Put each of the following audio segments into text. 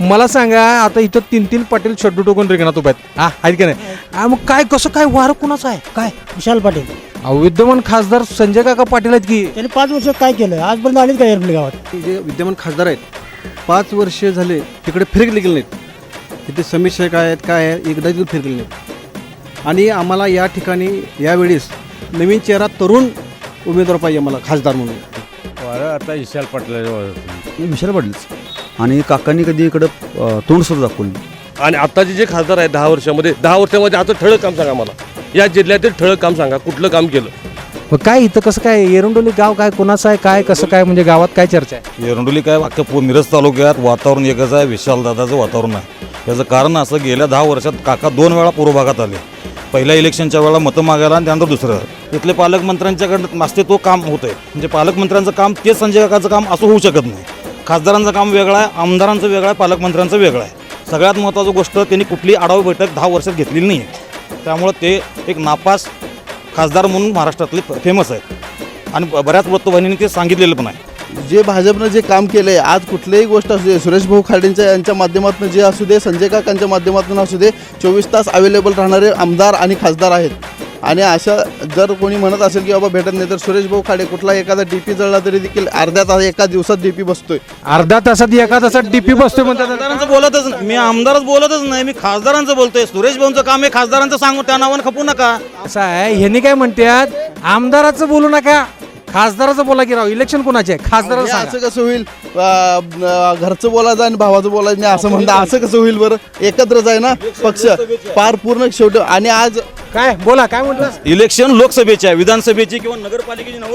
मला सांगा आता इथं तीन तीन पाटील शड्डू टोकून रिंगणात उभा आहेत. हा आहेत का नाही? हा, मग काय कसं काय वारं कुणाचं आहे? काय? विशाल पाटील. अहो, विद्यमान खासदार संजय काका पाटील आहेत की? त्यांनी पाच वर्ष काय केलं? आजपर्यंत आलीच का एरपली गावात? जे विद्यमान खासदार आहेत पाच वर्ष झाले तिकडे फिरकले गेले नाहीत. तिथे समीक्षा काय आहेत काय आहे एकदा तिथे फिरकले नाहीत. आणि आम्हाला या ठिकाणी यावेळेस नवीन चेहरा तरुण उमेदवार पाहिजे आम्हाला खासदार म्हणून. वारं आता विशाल पाटलाच्या विशाल पाटीलच. आणि काकांनी कधी इकडं अ, तोंड सुद्धा दाखवलं. आणि आताचे जे खासदार आहेत दहा वर्षामध्ये दहा वर्षामध्ये आता ठळक काम सांगा मला. या जिल्ह्यातील ठळक काम सांगा कुठलं काम केलं? मग काय इथं कसं काय एरंडोली गाव काय कोणाचं आहे काय कसं काय म्हणजे गावात काय चर्चा आहे? एरंडोली काय पू मिरज तालुक्यात वातावरण एकच आहे विशालदादाचं वातावरण आहे. याचं कारण असं गेल्या दहा वर्षात काका दोन वेळा पूर्व भागात आले. पहिल्या इलेक्शनच्या वेळेला मतं मागायला आणि त्यानंतर दुसरं. इथले पालकमंत्र्यांच्याकडनं असते तो काम होतंय. म्हणजे पालकमंत्र्यांचं काम तेच संजय काकाचं काम असं होऊ शकत नाही. खासदारांचं काम वेगळं आहे आमदारांचं वेगळं आहे पालकमंत्र्यांचं वेगळं आहे. सगळ्यात महत्त्वाची गोष्ट त्यांनी कुठली आढावा बैठक दहा वर्षात घेतलेली नाही आहे त्यामुळं ते एक नापास खासदार म्हणून महाराष्ट्रातले फेमस आहेत. आणि ब- बऱ्याच वृत्तवाहिनीने ते सांगितलेलं पण आहे. जे भाजपनं जे काम केलं आहे आज कुठलीही गोष्ट असू दे सुरेश भाऊ खाडेंच्या यांच्या माध्यमातून जे असू दे संजय काकांच्या माध्यमातून असू दे चोवीस तास अवेलेबल राहणारे आमदार आणि खासदार आहेत. आणि अशा जर कोणी म्हणत असेल की बाबा भेटत नाही तर सुरेश भाऊ खाडे कुठला एखादा डीपी जळला तरी देखील अर्ध्या तास एका दिवसात डीपी बसतोय. अर्धा तासात एका तासात डीपी बसतोय म्हणतात बोलतच नाही. मी आमदारच बोलतच नाही मी खासदारांचं बोलतोय. सुरेश भाऊंचं काम आहे खासदारांचं सांगू त्या नावानं खपू नका. असं आहे ह्यांनी काय म्हणतात आमदाराचं बोलू नका. खासदाराचं बोला की राव इलेक्शन कोणाचे आहे? खासदाराचं हे सांगा. असं कसं होईल? अं, अं, घरचं बोलायचं आणि भावाचं बोलायचं नाही असं म्हणता असं कसं होईल बरं? एकत्रच आहे ना पक्ष. पार पूर्ण शेवटी आणि आज काय? बोला काय म्हटलं? इलेक्शन लोकसभेची आहे विधानसभेची किंवा नगरपालिकेची नव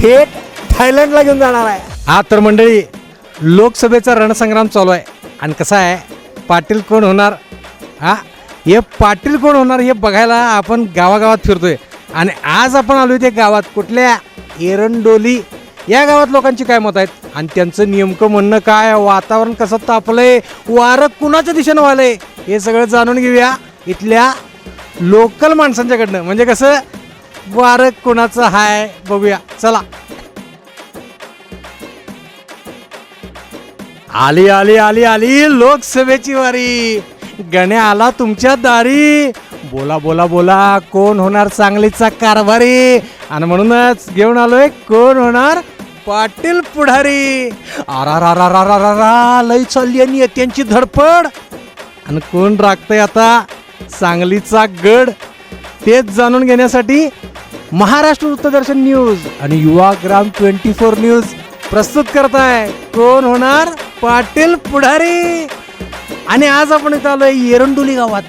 थेट थायलंडला घेऊन जाणार आहे. हा तर मंडळी लोकसभेचा रणसंग्राम चालू आहे. आणि कसं आहे पाटील कोण होणार? हा हे पाटील कोण होणार हे बघायला आपण गावागावात फिरतोय. आणि आज आपण आलो त्या गावात. कुठल्या? एरंडोली. या गावात लोकांची काय मत आहेत? आणि त्यांचं नेमकं म्हणणं काय वातावरण कसं तापलंय? वारं कुणाच्या दिशेनं वालंय हे सगळं जाणून घेऊया. इथल्या लोकल माणसांच्याकडनं. म्हणजे कसं वारं कोणाचं हाय बघूया. चला. आली आली आली आली. लोकसभेची वारी. गण्या आला तुमच्या दारी. बोला बोला बोला. कोण होणार सांगलीचा कारभारी? आणि म्हणूनच घेऊन आलोय कोण होणार पाटील पुढारी. आरा रा रा रा रा रा रा लई चालली आणि त्यांची धडपड. आणि कोण राखतंय आता? सांगलीचा गड. तेच जाणून घेण्यासाठी महाराष्ट्र वृत्तदर्शन न्यूज आणि युवाग्राम ट्वेंटी फोर न्यूज प्रस्तुत करताय. कोण होणार? पाटील पुढारी. आणि आज आपण इथं आलोय एरंडोली गावात.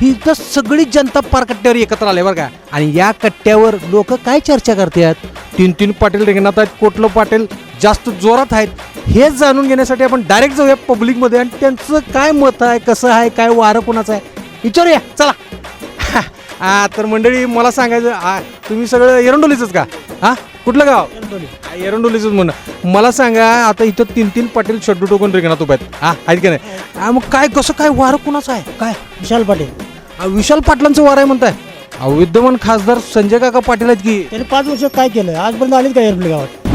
ही इथं सगळी जनता पार कट्ट्यावर एकत्र आले बरं का? आणि या कट्ट्यावर लोक काय चर्चा करतात? तीन तीन पाटील रिंगणात आहेत कुठलं पाटील जास्त जोरात आहेत. हेच जाणून घेण्यासाठी आपण डायरेक्ट जाऊया पब्लिकमध्ये आणि त्यांचं काय मत आहे कसं आहे काय वारं कोणाचं आहे? विचारूया. चला. हा तर मंडळी मला सांगायचं आ, तुम्ही सगळं एरंडोलीचंच का? हा? कुठलं गाव? एरंडोलीचंच म्हणणं मला सांगा आता इथं तीन तीन पाटील शड्डू टोकून रिंगणात उभा आहेत. हा आहेत का नाही? हा, मग काय कसं काय वारं कुणाचं आहे? काय? विशाल पाटील. हा, विशाल पाटलांचं वार आहे म्हणताय. विद्यमान खासदार संजय काका पाटील आहेत की? त्यांनी पाच वर्ष काय केलं? आजपर्यंत आलीच का एरपली गावात?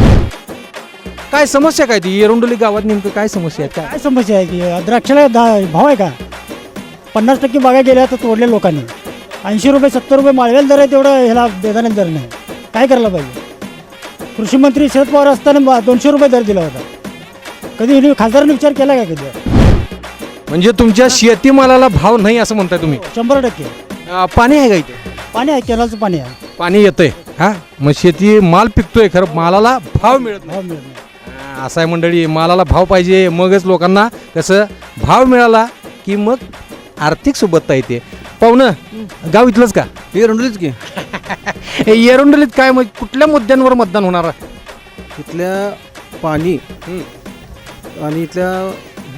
काय समस्या काय ती? एरंडोली गावात नेमकं काय समस्या आहेत? काय? काय समस्या आहे की द्राक्षाला भाव आहे का? पन्नास टक्के बागा गेल्या तर तोडल्या लोकांनी. ऐंशी रुपये सत्तर रुपये माळवेल दर आहे तेवढं ह्याला बेदाने दर नाही. काय करायला पाहिजे? कृषी मंत्री शरद पवार असताना दोनशे रुपये दर दिला होता. कधी हिने खासदारांनी विचार केला का कधी? म्हणजे तुमच्या शेतीमालाला भाव नाही असं म्हणताय तुम्ही? शंभर टक्के. अं, पाणी आहे का इथे? पाणी आहे केरळचं पाणी आहे. पाणी येतंय हा? मग शेती माल पिकतोय खरं मालाला भाव मिळत नाही. भाव मिळत नाही. हा, असं आहे मंडळी मालाला भाव पाहिजे मगच लोकांना कसं भाव मिळाला की मग आर्थिक सुबत्ता येते. पाहुणं गाव इथलंच का? हे रंडलीच की. हे काय मग? कुठल्या मुद्द्यांवर मतदान होणार? आहे? इथल्या पाणी आणि इथल्या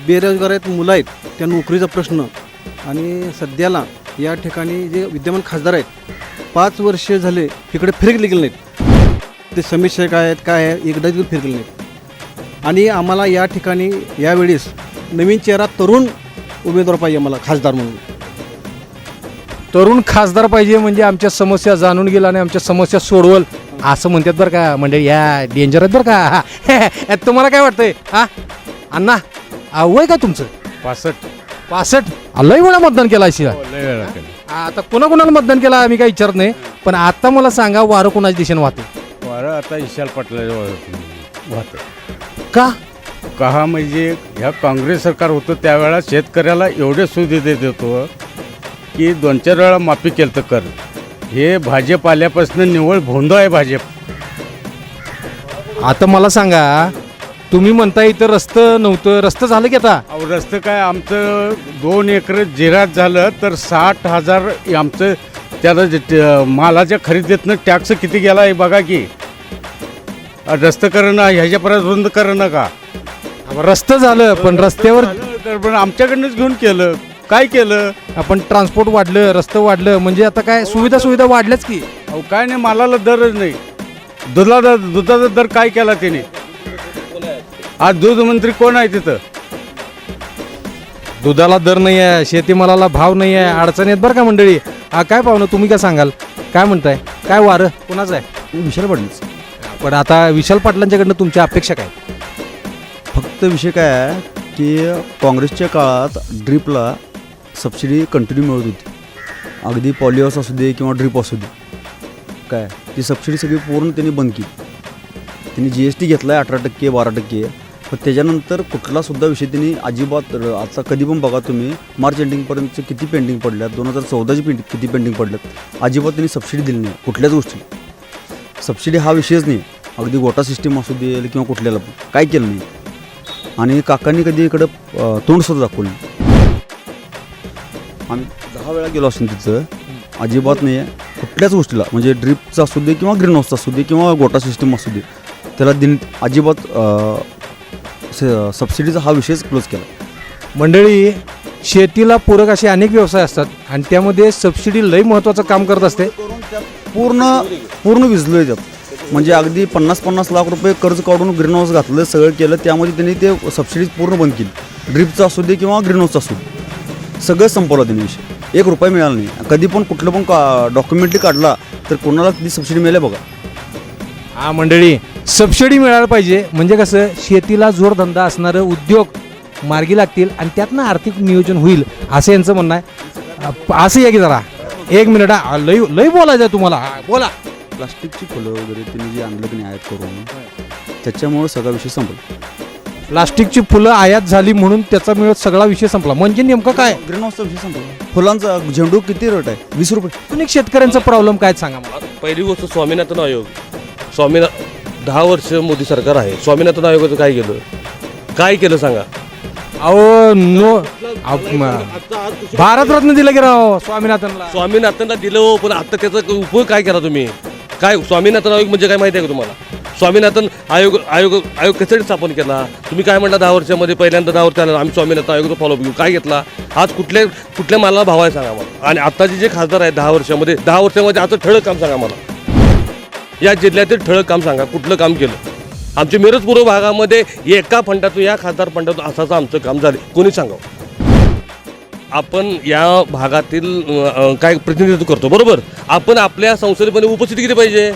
बेरोजगार आहेत मुलं आहेत त्या नोकरीचा प्रश्न. आणि सध्याला या ठिकाणी जे विद्यमान खासदार आहेत पाच वर्ष झाले इकडे फिरकले गेले नाहीत. ते समीक्षा काय आहेत काय आहे एकदा देखील फिरकले नाहीत. आणि आम्हाला या ठिकाणी यावेळेस नवीन चेहरा तरुण उमेदवार पाहिजे आम्हाला खासदार म्हणून. तरुण खासदार पाहिजे म्हणजे आमच्या समस्या जाणून गेला आणि आमच्या समस्या सोडवल. असं म्हणतात बरं का म्हणजे या डेंजर आहेत बरं का? हा. तुम्हाला काय वाटतंय? हा? अण्णा आ, वय का तुमचं? पासष्ट. पासष्ट? आ, लय वेळा मतदान केला अशी हो, लय वेळा केलं. आता कोणाकोणाला मतदान केला आम्ही काही विचारत नाही पण आता मला सांगा वारं कोणाच्या दिशेने वाहते वारं आता विशाल पाटला वाहतं का? का म्हणजे ह्या काँग्रेस सरकार होतं त्यावेळेला शेतकऱ्याला एवढे सुविधा देत होतो की दोन चार वेळा माफी केलं तर कर. हे भाजप आल्यापासून निवळ भोंदो आहे भाजप. आता मला सांगा तुम्ही म्हणता इथं रस्तं नव्हतं. रस्तं झालं की आता? अहो रस्तं काय? आमचं दोन एकर जिरात झालं तर साठ हजार आमचं त्याला जे मालाच्या खरेदीतनं टॅक्स किती गेला आहे बघा की. रस्तं करणं ह्याच्यापर्यंत करणं का? रस्तं झालं पण रस्त्यावर झालं तर पण आमच्याकडनंच घेऊन केलं. काय केलं? आपण ट्रान्सपोर्ट वाढलं रस्तं वाढलं म्हणजे आता काय सुविधा सुविधा वाढल्याच की. अहो काय नाही मालाला दरच नाही. दुधाचा दुधाचा दर काय केला त्याने आज दूध मंत्री कोण आहे तिथं? दुधाला दर नाही आहे शेतीमालाला भाव नाही आहे अडचणी आहेत बरं का मंडळी? हा काय पाहुणं तुम्ही काय सांगाल? काय म्हणताय? काय वारं? कोणाचं आहे? विशाल पाटीलच. पण आता विशाल पाटलांच्याकडनं तुमच्या अपेक्षा काय? फक्त विषय काय आहे की काँग्रेसच्या काळात ड्रीपला सबसिडी कंटिन्यू मिळत होती. अगदी पॉलिओस असू दे किंवा ड्रीप असू दे. काय? ती सबसिडी सगळी पूर्ण त्यांनी बंद केली. त्यांनी जी एस टी घेतला आहे अठरा टक्के बारा टक्के. पण त्याच्यानंतर कुठलासुद्धा विषय त्यांनी अजिबात आता कधी पण बघा तुम्ही मार्च एंडिंगपर्यंतचे किती पेंडिंग पडल्यात? दोन हजार चौदाची पेंडिंग किती पेंडिंग पडल्यात? अजिबात त्यांनी सबसिडी दिली नाही कुठल्याच गोष्टी सबसिडी हा विषयच नाही. अगदी गोटा सिस्टीम असू दे किंवा कुठल्याला पण. काय केलं नाही. आणि काकांनी कधी इकडं तोंडसुद्धा दाखवलं नाही. आम्ही दहा वेळा गेलो असून तिथं अजिबात नाही आहे कुठल्याच गोष्टीला म्हणजे ड्रिपचं असू दे किंवा ग्रीन हाऊसचं असू दे किंवा गोटा सिस्टीम असू दे त्याला दिन अजिबात सबसिडीचा हा विषयच क्लोज केला. मंडळी शेतीला पूरक असे अनेक व्यवसाय असतात आणि त्यामध्ये सबसिडी लई महत्त्वाचं काम करत असते. पूर्ण पूर्ण विजलो आहे त्यात. म्हणजे अगदी पन्नास पन्नास लाख रुपये कर्ज काढून ग्रीन हाऊस घातलं सगळं केलं त्यामध्ये त्यांनी ते सबसिडी पूर्ण बंद केली. ड्रिपचं असू दे किंवा ग्रीन हाऊसचं असू दे. सगळं संपवलं त्यांनी विषय. एक रुपया मिळाला नाही. कधी पण कुठलं पण का डॉक्युमेंटरी काढला तर कोणाला ती सबसिडी मिळाली बघा. हा मंडळी सबसिडी मिळायला पाहिजे. म्हणजे कसं शेतीला जोडधंदा असणारं उद्योग मार्गी लागतील आणि त्यातनं आर्थिक नियोजन होईल असं यांचं म्हणणं आहे. असं या की जरा. एक मिनिट हा. लई लई बोलायचं आहे तुम्हाला. हा, बोला. प्लास्टिकची फुलं वगैरे त्यांनी जे आणलं की नाही आयात करून त्याच्यामुळे सगळा विषय संपला. प्लास्टिकची फुलं आयात झाली म्हणून त्याचा मिळत सगळा विषय संपला. म्हणजे नेमकं काय? ग्रीन हाऊसचा विषय संपला. फुलांचा झेंडू किती रेट आहे? वीस रुपये. अनेक शेतकऱ्यांचा प्रॉब्लेम काय सांगा मला? पहिली गोष्ट स्वामीनाथन आयोग. स्वामीना दहा वर्ष मोदी सरकार आहे. स्वामीनाथन आयोगाचं काय केलं? काय केलं सांगा? अहो नो अहो, म- भारतरत्न दिलं की राव स्वामीनाथनला. स्वामीनाथनला दिलं हो, पण आता त्याचा उपयोग काय केला तुम्ही? काय स्वामीनाथन आयोग म्हणजे काय माहिती आहे का तुम्हाला? स्वामीनाथन आयोग आयोग आयोग कशासाठी स्थापन केला? तुम्ही काय म्हणता दहा वर्षामध्ये? पहिल्यांदा दहा वर्ष आला आम्ही स्वामीनाथन आयोगाचा फॉलो घेऊ. काय घेतला? आज कुठल्या कुठल्या मालाला भाव आहे सांगा मला आणि आत्ताचे जे खासदार आहेत दहा वर्षामध्ये दहा वर्षामध्ये आता ठळक काम सांगा मला या जिल्ह्यातील ठळक काम सांगा. कुठलं काम केलं? आमच्या मिरज पूर्व भागामध्ये एका फंडातून या खासदार फंडातून असं आमचं काम झालं. कोणी सांगावं? आपण या भागातील काय प्रतिनिधित्व करतो. बरोबर? आपण आपल्या संसदेमध्ये उपस्थिती किती पाहिजे.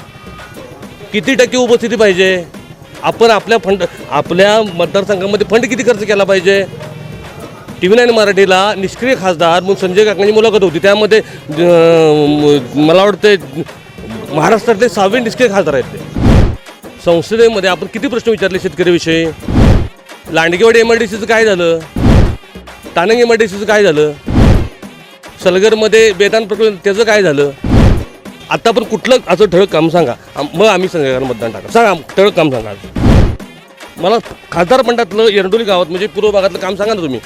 किती टक्के उपस्थिती पाहिजे? आपण आपल्या फंड आपल्या मतदारसंघामध्ये फंड किती खर्च केला पाहिजे? टी व्ही नाईन मराठीला निष्क्रिय खासदार म्हणून संजय काकांची मुलाखत होती. त्यामध्ये मला वाटतं महाराष्ट्रातले सहावे निष्क्रिय खासदार आहेत ते. संसदेमध्ये आपण किती प्रश्न विचारले शेतकरीविषयी? लांडगेवाडी एम आय डी सीचं काय झालं? तानंग एम आय डी सीचं काय झालं? सलगरमध्ये बेदान प्रकल्प त्याचं काय झालं? आता पण कुठलं असं ठळक काम सांगा. आम- मग आम्ही काकांना मतदान टाका सांगा ठळक काम सांगा मला खासदार पंडातलं एरंडोली गावात म्हणजे पूर्व भागातलं काम सांगा ना तुम्ही.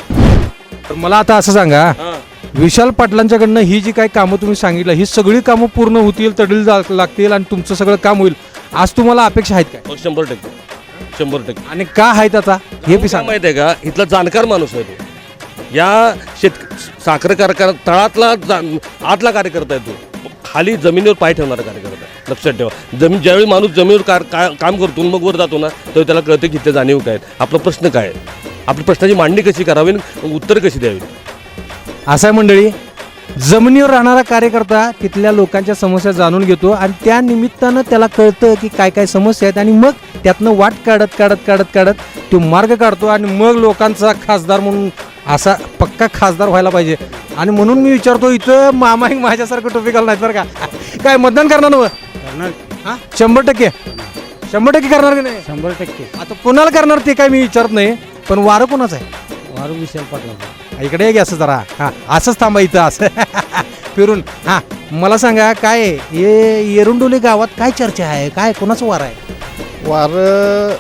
तर मला आता असं सांगा हां. विशाल पाटलांच्याकडनं ही जी काही कामं तुम्ही सांगितलं ही सगळी कामं पूर्ण होतील तडील जा- लागतील आणि तुमचं सगळं काम होईल. आज तुम्हाला अपेक्षा आहेत काय? हो, शंभर टक्के. शंभर टक्के. आणि का आहेत आता? हे बी सांगा. माहिती आहे का? इथला जाणकार माणूस आहे तो. या शेत साखर कारखाना तळातला जा- आतला कार्यकर्ता आहे तो. खाली जमिनीवर पाय ठेवणारा कार्यकर्ता लक्षात ठेवा. जमीन ज्यावेळी माणूस जमिनीवर कार का- काम करतो मग वर जातो ना तेव्हा त्याला कळतं की ते जाणीव काय आहेत. आपला प्रश्न काय आहे? आपल्या प्रश्नाची मांडणी कशी करावी आणि उत्तर कशी द्यावी? असं आहे मंडळी जमिनीवर राहणारा कार्यकर्ता तिथल्या लोकांच्या समस्या जाणून घेतो आणि त्या निमित्तानं त्याला कळतं की काय काय समस्या आहेत आणि मग त्यातनं वाट काढत काढत काढत काढत तो मार्ग काढतो आणि मग लोकांचा खासदार म्हणून असा पक्का खासदार व्हायला पाहिजे. आणि म्हणून मी विचारतो इथं मामा एक माझ्यासारखं टोपी घालणार बरं का. काय मतदान करणार ना करणार. हा? शंभर टक्के. शंभर टक्के करणार की नाही? शंभर टक्के. आता कोणाला करणार ते काय मी विचारत नाही पण वारं कोणाचं आहे? वारू विशाल पाटला इकडे ये की असं जरा. हा असंच थांबा इथं असं. फिरून. हा मला सांगा काय आहे? हे एरुंडोली गावात काय चर्चा आहे? काय कोणाचं वार आहे? वार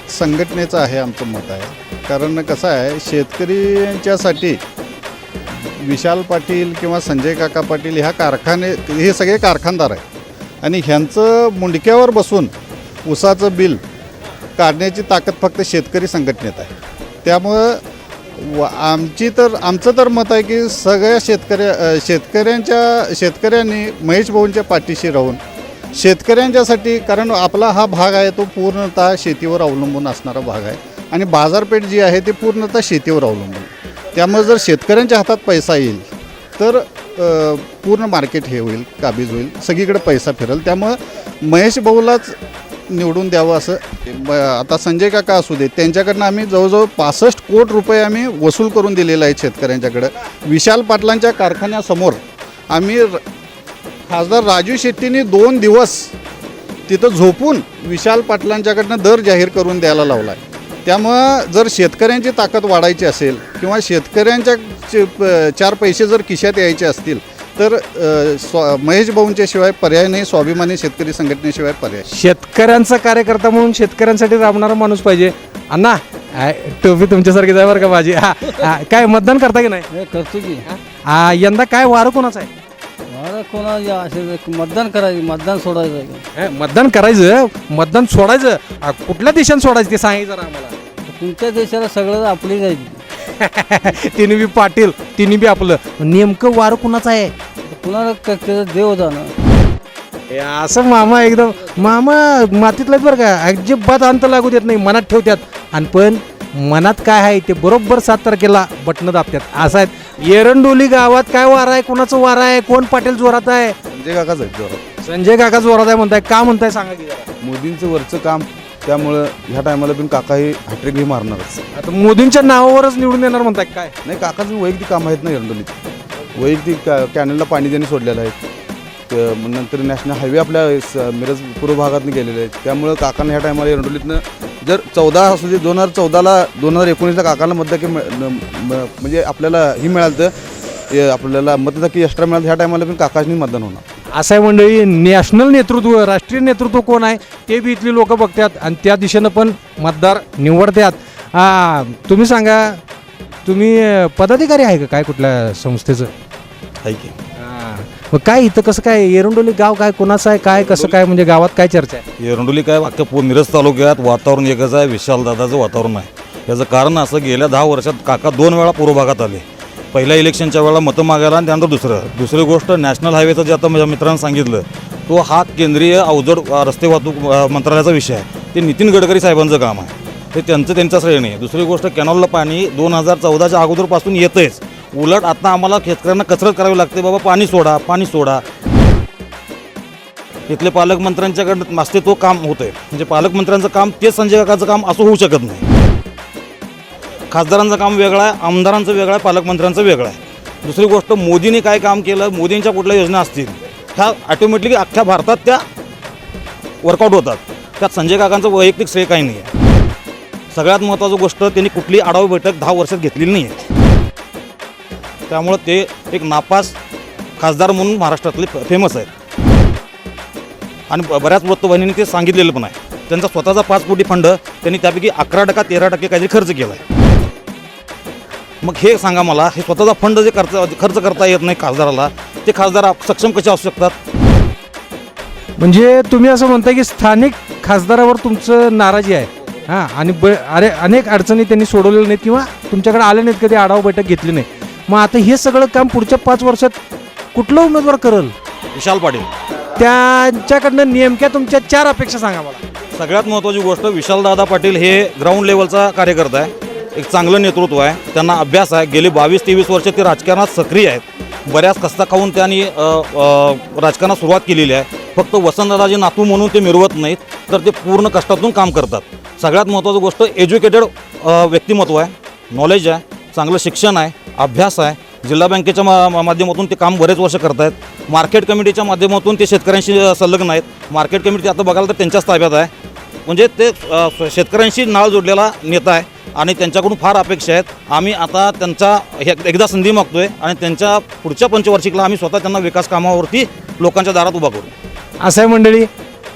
संघटनेचं आहे आमचं मत आहे. कारण कसं आहे शेतकऱ्यांच्यासाठी विशाल पाटील किंवा संजय काका पाटील ह्या कारखाने हे सगळे कारखानदार आहेत. आणि ह्यांचं मुंडक्यावर बसून ऊसाचं बिल काढण्याची ताकद फक्त शेतकरी संघटनेत आहे. त्यामुळं व आमची तर आमचं तर मत आहे की सगळ्या शेतकऱ्या शेतकऱ्यांच्या शेतकऱ्यांनी महेश भाऊंच्या पाठीशी राहून शेतकऱ्यांच्यासाठी कारण आपला हा भाग आहे तो पूर्णतः शेतीवर अवलंबून असणारा भाग आहे. आणि बाजारपेठ जी आहे ती पूर्णतः शेतीवर अवलंबून त्यामुळे जर शेतकऱ्यांच्या हातात पैसा येईल तर पूर्ण मार्केट हे होईल काबीज होईल सगळीकडे पैसा फिरेल. त्यामुळं महेश भाऊलाच निवडून द्यावं असं ब- आता संजय काका असू दे त्यांच्याकडनं आम्ही जवळजवळ पासष्ट कोट रुपये आम्ही वसूल करून दिलेले आहेत शेतकऱ्यांच्याकडं. विशाल पाटलांच्या कारखान्यासमोर आम्ही र- खासदार राजू शेट्टींनी दोन दिवस तिथं झोपून विशाल पाटलांच्याकडनं दर जाहीर करून द्यायला लावला आहे त्यामुळं जर शेतकऱ्यांची ताकद वाढायची असेल किंवा शेतकऱ्यांच्या चार पैसे जर खिशात यायचे असतील तर स्वा महेश भाऊंच्या शिवाय पर्याय नाही स्वाभिमानी शेतकरी संघटनेशिवाय पर्याय शेतकऱ्यांचा कार्यकर्ता म्हणून शेतकऱ्यांसाठी राबणारा माणूस पाहिजे. अण्णा आय, टोपी तुमच्यासारखी जाय बरं का माझी. काय मतदान करता की नाही? हे करतो की. हा, यंदा काय वारं कोणाचं आहे? कोणा असे मतदान करायचं मतदान सोडायचं हे, मतदान करायचं मतदान सोडायचं. कुठल्या देशात सोडायचं ते सांगायचं जरा आम्हाला. तुमच्या देशाला सगळं आपली जायची तिन्ही बी पाटील तिन्ही बी आपलं. नेमकं वारं कुणाचं आहे? कुणाला त्याचा देव होता ना हे असं मामा एकदम मामा मातीतलं बरं का अजिबात अंत लागू देत नाही मनात ठेवतात आणि पण मनात काय आहे ते बरोबर सात तारखेला बटणं दाबतात असं आहेत एरंडोली गावात काय वारा आहे कोणाचं वारा आहे कोण पाटील जोरात आहे? संजय काकाच संजय काका जोरात आहे म्हणताय का म्हणताय सांगा की जरा. मोदींचं वरचं काम त्यामुळं ह्या टायमाला पण काका हे हॅट्रिक ही मारणारच. आता मोदींच्या नावावरच निवडून येणार म्हणताय काय? नाही काकाचं वैयक्तिक काम आहेत ना एरंडोलीत वैयक्तिक का- कॅनलला पाणी त्यांनी सोडलेलं आहे. ते मग नंतर नॅशनल हायवे आपल्या स- मिरज पूर्व भागातनं गेलेले आहेत. त्यामुळं काकांना ह्या टायमाला एरंडोलीतनं जर चौदा असू दे दोन हजार चौदाला दोन हजार एकोणीसला काकांना मतदाकी मिळ- न- म- म्हणजे आपल्याला ही मिळालं तर हे आपल्याला मतदाकी एक्स्ट्रा मिळालं ह्या टायमाला पण काकाशनी मतदान होणार. असं आहे मंडळी नॅशनल नेतृत्व राष्ट्रीय नेतृत्व कोण आहे ते बी इथली लोक बघतात आणि त्या दिशेनं पण मतदार निवडतात तुम्ही सांगा तुम्ही पदाधिकारी आहे का काय कुठल्या संस्थेचं? आहे की. मग काय इथं कसं काय एरंडोली गाव काय कोणाचं आहे काय कसं काय म्हणजे गावात काय चर्चा आहे? एरंडोली काय अख्ख्या मिरज तालुक्यात वातावरण एकच आहे विशालदादाचं वातावरण आहे. याचं कारण असं गेल्या दहा वर्षात काका दोन वेळा पूर्व भागात आले. पहिल्या इलेक्शनच्या वेळेला मतं मागायला आणि त्यानंतर दुसरं. दुसरी गोष्ट नॅशनल हायवेचं जे आता माझ्या मित्रांनी सांगितलं तो हा केंद्रीय अवजड रस्ते वाहतूक मंत्रालयाचा विषय आहे. ते नितीन गडकरी साहेबांचं काम आहे. ते त्यांचं त्यांचं श्रेय नाही. दुसरी गोष्ट कॅनॉलला पाणी दोन हजार चौदाच्या अगोदरपासून येतंच उलट आता आम्हाला शेतकऱ्यांना कसरत करावी लागते बाबा पाणी सोडा पाणी सोडा. इथले पालकमंत्र्यांच्याकडनं मास्ते तो काम होतं आहे म्हणजे पालकमंत्र्यांचं काम तेच संजय काकाचं काम असं होऊ शकत नाही. खासदारांचं काम वेगळं आहे आमदारांचं वेगळं आहे पालकमंत्र्यांचं वेगळं आहे. दुसरी गोष्ट मोदींनी काय काम केलं मोदींच्या कुठल्या योजना असतील ह्या ॲटोमॅटिकली अख्ख्या भारतात त्या वर्कआउट होतात. त्यात संजय काकांचं वैयक्तिक श्रेय काही नाही आहे. सगळ्यात महत्त्वाची गोष्ट त्यांनी कुठली आढावा बैठक दहा वर्षात घेतलेली नाही आहे. त्यामुळं ते एक नापास खासदार म्हणून महाराष्ट्रातले फेमस आहेत. आणि ब- बऱ्याच वृत्तवाहिनीने ते सांगितलेलं पण आहे. त्यांचा स्वतःचा पाच कोटी फंड त्यांनी त्यापैकी अकरा टक्का तेरा टक्के काहीतरी खर्च केला आहे मग हे सांगा मला हे स्वतःचा फंड जे खर्च खर्च करता येत नाही खासदाराला ते खासदार सक्षम कसे असू शकतात? म्हणजे तुम्ही असं म्हणताय की स्थानिक खासदारावर तुमचं नाराजी आहे. हां आणि ब अरे अनेक अडचणी त्यांनी सोडवलेल्या नाहीत किंवा तुमच्याकडे आले नाहीत कधी आढावा बैठक घेतली नाही. मग आता हे सगळं काम पुढच्या पाच वर्षात कुठला उमेदवार करल? विशाल पाटील. त्यांच्याकडनं नेमक्या तुमच्या चार अपेक्षा सांगा मला. सगळ्यात महत्त्वाची गोष्ट विशालदादा पाटील हे ग्राउंड लेवलचा कार्यकर्ता आहे. एक चांगलं नेतृत्व आहे. त्यांना अभ्यास आहे. गेली बावीस तेवीस वर्ष ते राजकारणात सक्रिय आहेत. बऱ्याच कष्टा खाऊन त्यांनी राजकारणात सुरुवात केलेली आहे. फक्त वसंतदादाचे नातू म्हणून ते मिरवत नाहीत तर ते पूर्ण कष्टातून काम करतात. सगळ्यात महत्त्वाची गोष्ट एज्युकेटेड व्यक्तिमत्व आहे. नॉलेज आहे. चांगलं शिक्षण आहे. अभ्यास आहे. जिल्हा बँकेच्या मा माध्यमातून ते काम बरेच वर्ष करत आहेत मार्केट कमिटीच्या माध्यमातून ते शेतकऱ्यांशी संलग्न आहेत. मार्केट कमिटी आता बघायला तर त्यांच्याच ताब्यात आहे. म्हणजे ते शेतकऱ्यांशी नाळ जोडलेला नेता आहे आणि त्यांच्याकडून फार अपेक्षा आहेत. आम्ही आता त्यांचा हे एकदा संधी मागतोय आणि त्यांच्या पुढच्या पंचवार्षिकला आम्ही स्वतः त्यांना विकास कामावरती लोकांच्या दारात उभा करू. असं आहे मंडळी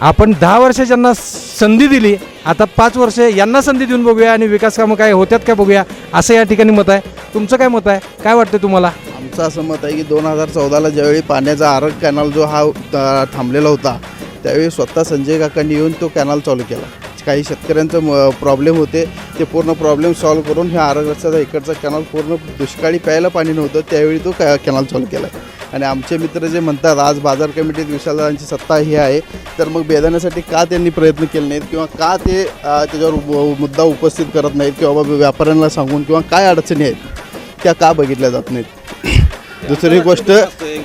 आपण दहा वर्ष ज्यांना संधी दिली आता पाच वर्ष यांना संधी देऊन बघूया आणि विकास कामं काय होत्यात काय बघूया असं या ठिकाणी मत आहे. तुमचं काय मत आहे? काय वाटतं तुम्हाला? आमचं असं मत आहे की दोन हजार चौदाला ज्यावेळी पाण्याचा आरग कॅनल जो हा थांबलेला होता त्यावेळी स्वतः संजय काकांनी येऊन तो कॅनल चालू केला. काही शेतकऱ्यांचं प्रॉब्लेम होते ते पूर्ण प्रॉब्लेम सॉल्व्ह करून ह्या आरग रस्त्याचा इकडचा कॅनल पूर्ण दुष्काळी प्यायला पाणी नव्हतं त्यावेळी तो कॅ कॅनल चालू केला. आणि आमचे मित्र जे म्हणतात आज बाजार कमिटीत विशालदारांची सत्ता ही आहे तर मग बेदाण्यासाठी का त्यांनी प्रयत्न केले नाहीत? किंवा का ते त्याच्यावर मुद्दा उपस्थित करत नाहीत? किंवा बाबा व्यापाऱ्यांना सांगून किंवा काय अडचणी आहेत? त्या का बघितल्या जात नाहीत? दुसरी गोष्ट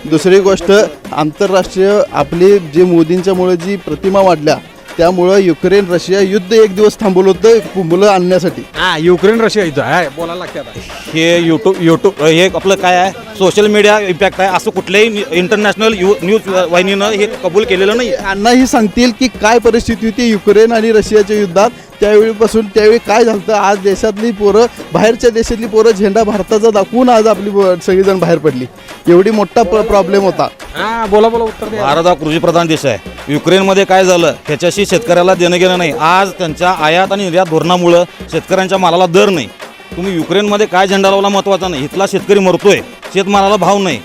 दुसरी गोष्ट आंतरराष्ट्रीय आपली जी मोदींच्यामुळे जी प्रतिमा वाढल्या त्यामुळं युक्रेन रशिया युद्ध एक दिवस थांबवलं होतं मुलं आणण्यासाठी. हा युक्रेन रशिया इथं आहे बोलायला लागते आता. हे यूट्यूब यूट्यूब हे आपलं काय आहे? सोशल मीडिया इम्पॅक्ट आहे. असं कुठल्याही इंटरनॅशनल यू न्यूज वाहिनीनं हे कबूल केलेलं नाही आहे अण्णाही सांगतील की काय परिस्थिती होती युक्रेन आणि रशियाच्या युद्धात. त्यावेळीपासून त्यावेळी काय झालं आज देशातली पोरं बाहेरच्या देशातली पोरं झेंडा भारताचा दाखवून आज आपली सगळीजण बाहेर पडली. एवढी मोठा प्रॉब्लेम होता. हा बोला बोला उत्तर द्या. भारत हा कृषीप्रधान देश आहे. युक्रेनमध्ये काय झालं ह्याच्याशी शेतकऱ्याला देणं घेणं नाही. आज त्यांच्या आयात आणि निर्यात धोरणामुळं शेतकऱ्यांच्या मालाला दर नाही. तुम्ही युक्रेनमध्ये काय झेंडा लावला महत्त्वाचा नाही. इथला शेतकरी मरतोय शेतमालाला भाव नाही.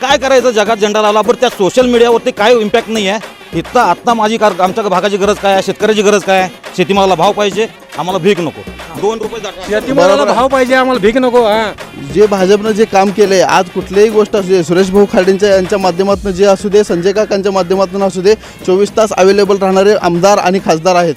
काय करायचं जगात झेंडा लावला? बरं त्या सोशल मीडियावरती काय इम्पॅक्ट नाही आहे इथं आत्ता माझी कार आमच्या भागाची गरज काय आहे? शेतकऱ्याची गरज काय आहे? शेतीमालाला भाव पाहिजे आम्हाला भीक नको. दोन रुपये शेतीमालाला भाव पाहिजे आम्हाला भीक नको हा. जे भाजपनं जे काम केलंय आज कुठल्याही गोष्ट असू दे सुरेश भाऊ खाडेंच्या यांच्या माध्यमातून जे असू दे संजय काकांच्या माध्यमातून असू दे चोवीस तास अवेलेबल राहणारे आमदार आणि खासदार आहेत.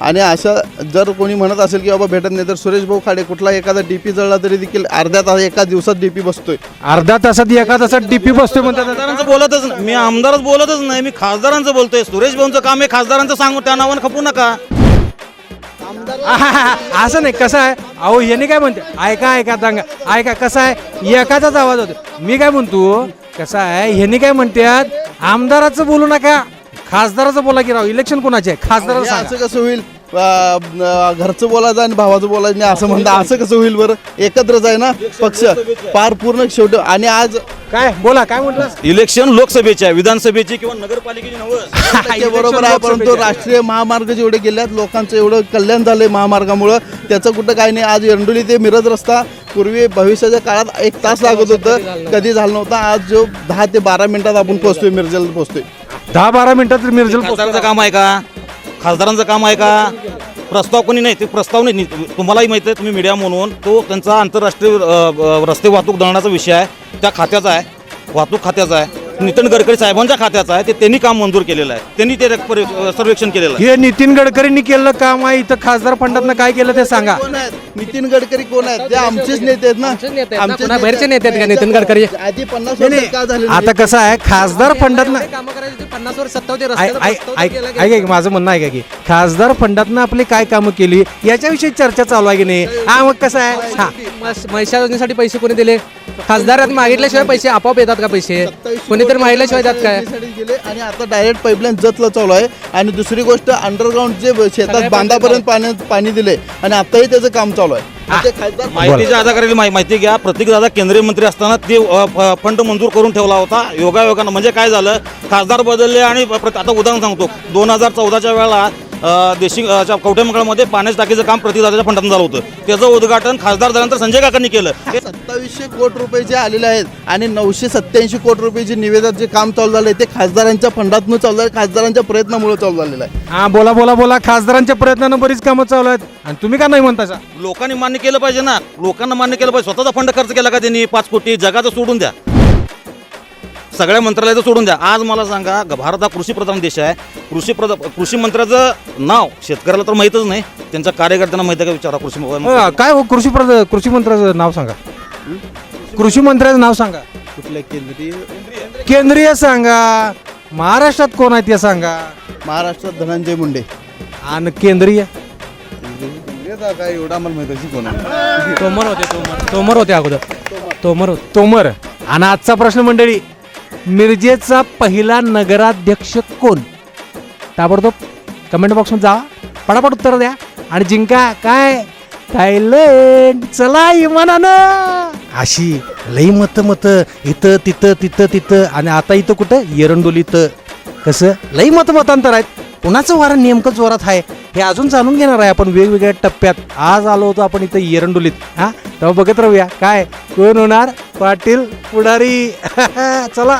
आणि अशा जर कोणी म्हणत असेल की बाबा भेटत नाही तर सुरेश भाऊ खाडे कुठला एखादा डीपी जळला तरी देखील अर्ध्या तास एका दिवसात डीपी बसतोय. अर्ध्या तासात एका तासात डीपी बसतोय म्हणतात खासदारांचं बोलतच नाही. मी आमदारच बोलतच नाही मी खासदारांचं बोलतोय. सुरेश भाऊंचं काम आहे खासदारांचं सांगू त्या नावानं खपू नका. आहाहा, असं नाही कसं आहे? अहो यांनी काय म्हणते? ऐका ऐका दांगा. ऐका कसं आहे? एकाचाच आवाज होतो. मी काय म्हणतो? कसं आहे? ह्यांनी काय म्हणतात? आमदाराचं बोलू नका. खासदाराचं बोला की राव. इलेक्शन कोणाचे आहे? खासदाराचं सांगा. असं कसं होईल? घरचं बोलायचं आणि भावाचं बोलायचं नाही असं म्हणता असं कसं होईल बरं? एकत्रच आहे ना पक्ष? पार पूर्ण शेवटी आणि आज काय? बोला काय म्हटलं? इलेक्शन लोकसभेची आहे विधानसभेची किंवा नगरपालिकेची बरोबर आहे परंतु राष्ट्रीय महामार्ग जेवढे गेल्यात लोकांचं एवढं कल्याण झालंय महामार्गामुळं. त्याचं कुठं काय नाही. आज एरंडोली ते मिरज रस्ता पूर्वी भविष्याच्या काळात एक तास लागत होतं. कधी झालं नव्हतं. आज जो दहा ते बारा मिनिटात आपण पोहोचतोय मिरजेला पोहोचतोय. दहा बारा मिनिटात मिरजेल खासदारांचं काम आहे का? खासदारांचं काम आहे का? प्रस्ताव कोणी नाही ते प्रस्ताव नाही. तुम्हालाही माहिती आहे तुम्ही मीडिया म्हणून तो त्यांचा आंतरराष्ट्रीय रस्ते वाहतूक दळणाचा विषय आहे. त्या खात्याचा आहे. वाहतूक खात्याचा आहे. नितीन गडकरी साहेबांच्या खात्याचा आहे ते त्यांनी काम मंजूर केलेलं आहे त्यांनी ते परि- सर्वेक्षण केलेलं आहे हे नितीन गडकरींनी केलं काम आहे इथं खासदार फंडातनं काय केलं ते सांगा कोण आहेत नितीन गडकरी कोण आहेत ते आमचेच नेते आहेत ना आमचेच बाहेरचे नेते आहेत का नितीन गडकरी? आधी पन्नास वर्ष का झाले. आता कसं आहे खासदार फंडातनं कामं करायची पन्नास वर्ष सत्ता होती ऐक ऐक ऐक ऐक- ऐक माझं म्हणणं आहे का की खासदार फंडातनं आपली काय कामं केली याच्याविषयी चर्चा चालू आहे की नाही हा मग कसं आहे हा महिषा योजनेसाठी पैसे कोणी दिले खासदारात मागितल्याशिवाय पैसे आपोआप येतात का पैसे? कोणीतरी मागितल्याशिवाय देतात काय? गेले आणि आता डायरेक्ट पाईपलाईन जतला चालू आहे. आणि दुसरी गोष्ट अंडरग्राऊंड जे शेतात बांधापर्यंत पाणी पाणी दिले आणि आताही त्याचं काम चालू आहे. ते खासदार माहितीच्या अधिकाऱ्याला माहि- माहिती घ्या. प्रत्येक दादा केंद्रीय मंत्री असताना ते अ, फ- फंड मंजूर करून ठेवला होता. योगायोगानं. म्हणजे काय झालं? खासदार बदलले आणि प्र- आता उदाहरण सांगतो. दोन हजार चौदाच्या वेळेला अ, देशी अ, च्या कवठेमंगळमध्ये पाण्याच्या टाकीचं काम प्रतिदादाच्या फंडातून झालं होतं. त्याचं उद्घाटन खासदार झाल्यानंतर संजय काकांनी केलं. हे सत्तावीसशे कोटी रुपये जे आलेले आहेत आणि नऊशे सत्याऐंशी कोटी रुपये जे निवेदन जे काम चालू झालं आहे ते खासदारांच्या फंडातून चालू झालं खासदारांच्या प्रयत्नामुळे चालू झालेलं आहे. हा बोला बोला बोला. खासदारांच्या प्रयत्नानं बरीच कामं चालू आहेत. आणि तुम्ही का नाही म्हणता सा? लोकांनी मान्य केलं पाहिजे ना. लोकांना मान्य केलं पाहिजे. स्वतःचा फंड खर्च केला का त्यांनी? पाच कोटी जगाचं सोडून द्या. सगळ्या मंत्रालयाचं सोडून द्या. आज मला सांगा ग- भारत हा कृषीप्रधान देश आहे. कृषी प्रधा कृषी मंत्र्याचं नाव शेतकऱ्याला तर माहीतच नाही. त्यांच्या कार्यकर्त्यांना माहिती आहे का विचारा कृषी. अ, काय हो कृषी प्रध कृषी मंत्र्याचं नाव सांगा. कृषी मंत्र्याचं नाव सांगा. कुठल्या केंद्रीय? केंद्रीय सांगा. महाराष्ट्रात कोण आहे ते सांगा. महाराष्ट्रात धनंजय मुंडे. आणि केंद्रीय? काय एवढं आम्हाला माहिती कोण आहे? तोमर होते तोमर. तोमर होते अगोदर. तोमर होते. तोमर. आणि आजचा प्रश्न मंडळी मिरजेचा पहिला नगराध्यक्ष कोण? ताबडतोब कमेंट बॉक्समध्ये जा. पटापट उत्तर द्या. आणि जिंका. काय? थायलंड. चला इमानानं. अशी लई मत मत इथं तिथं तिथं तिथं. आणि आता इथं कुठं? येरंडोलीत कसं? लई मत मतांतर आहेत. कुणाचं वारं नेमकं जोरात आहे हे अजून जाणून घेणार आहे आपण वेगवेगळ्या टप्प्यात. आज आलो होतो आपण इथं येरंडोलीत हां? तेव्हा बघत राहूया. काय? कोण होणार? पाटील पुढारी. चला.